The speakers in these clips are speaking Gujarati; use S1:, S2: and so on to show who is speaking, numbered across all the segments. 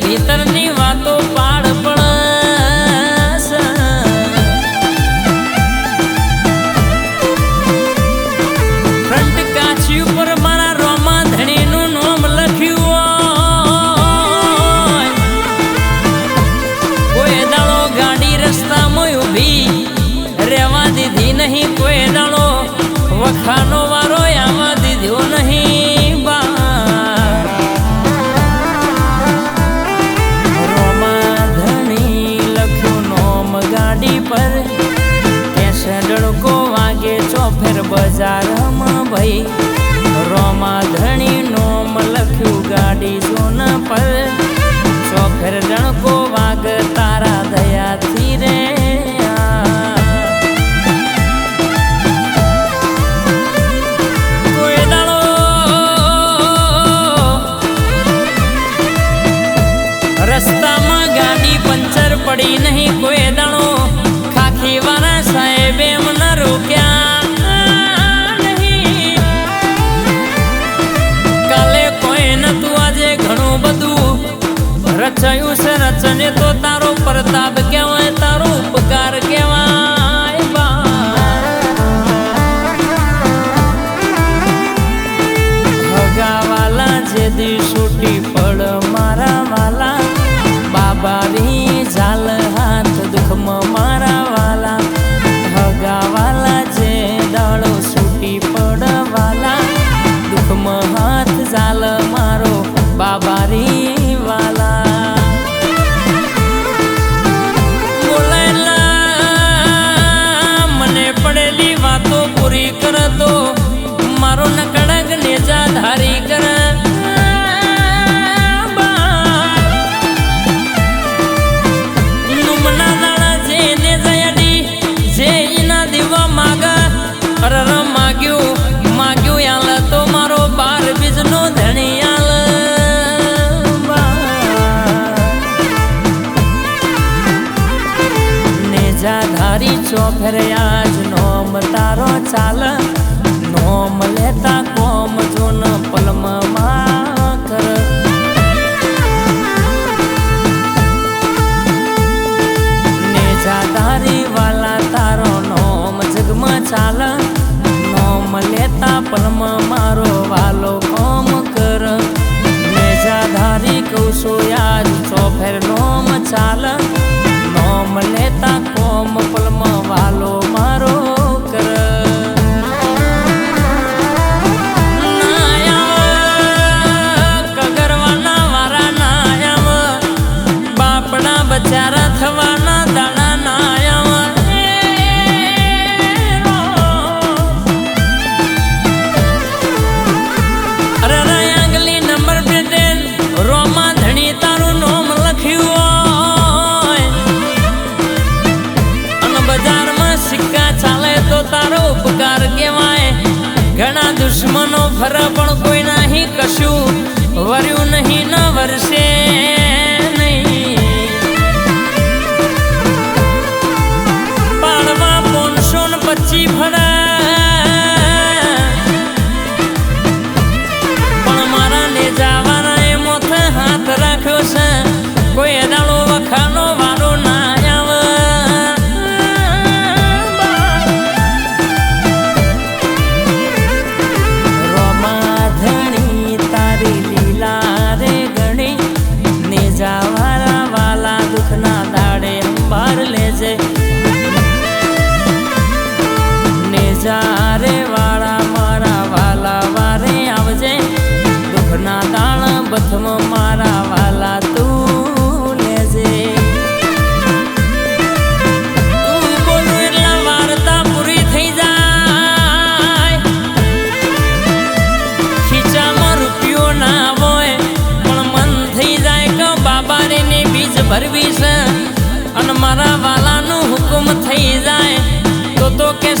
S1: ભીતરની વાતો પાડ પડ ઉપર મારા રોમા નામ લખ્યું કોઈ દાડો ગાડી રસ્તામાં ઊભી રહેવા દીધી નહીં, કોઈ દાડો વખાનો વારો mãe છો ફરિયાજ નોમ તારો ચાલ, નોમ લેતા કોમ છો ન પલમ કર. ને જાદારી વાલા તારો નોમ જગમાં ચાલ, નોમ લેતા પલમ મારો વાલો કોમ કર. ને જાદારી કહું છું યાદ છો ફેર નોમ ચાલ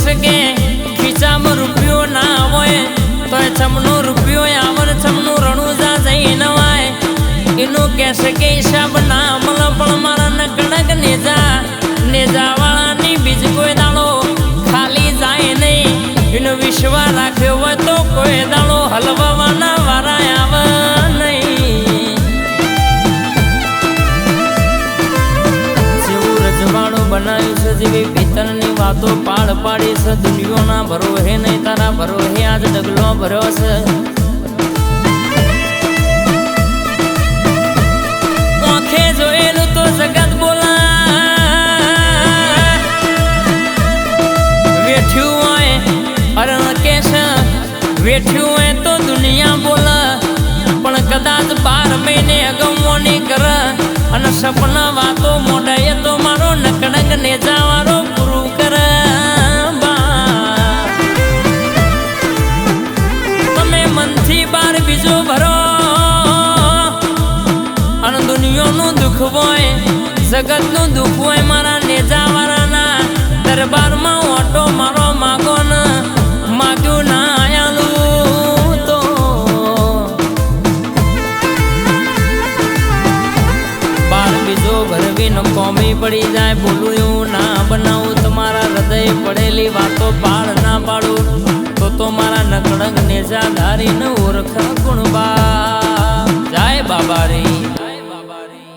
S1: શકે? ખીચામાં રૂપિયો ના હોય, તોય છમનો રૂપિયો આવર છમનું રણું જા જઈ નવાય એનું કહેશે કે હિસાબ ના મળ, પણ મારા નકડક નેજા નેજાવાળાની બીજ કોઈ દાડો ખાલી જાય નહીં. એનો વિશ્વાસ રાખ્યો હોય તો કોઈ દાડો હલવાના વારા આવે બનાવ્યું છે, જેવી પિત્તળની વાતો પાડ પાડી ભરો હે નહીં તારા ભરો હે આજ ડગલો ભર્યો છે. જોયેલું તો વેઠ્યું હોય અરણ છે વેઠ્યું હોય તો દુનિયા બોલ પણ કદાચ બાર મહિને અગમવાની કર અને સપના વાતો મોઢાએ તો મારો નકડંગ નેજાવાળો જગતનું દુઃખ હોય મારા નેજાવાળાના. દરબારમાં ઓટો મારો માગો ને ના ન કોમી પડી જાય બોલું ના બનાવું. તમારા હૃદય પડેલી વાતો પાડ ના પાડું. તો તો મારા નકળંગ નેજા ધારીને ઓળખ ગુણબા જાય બાબા રે.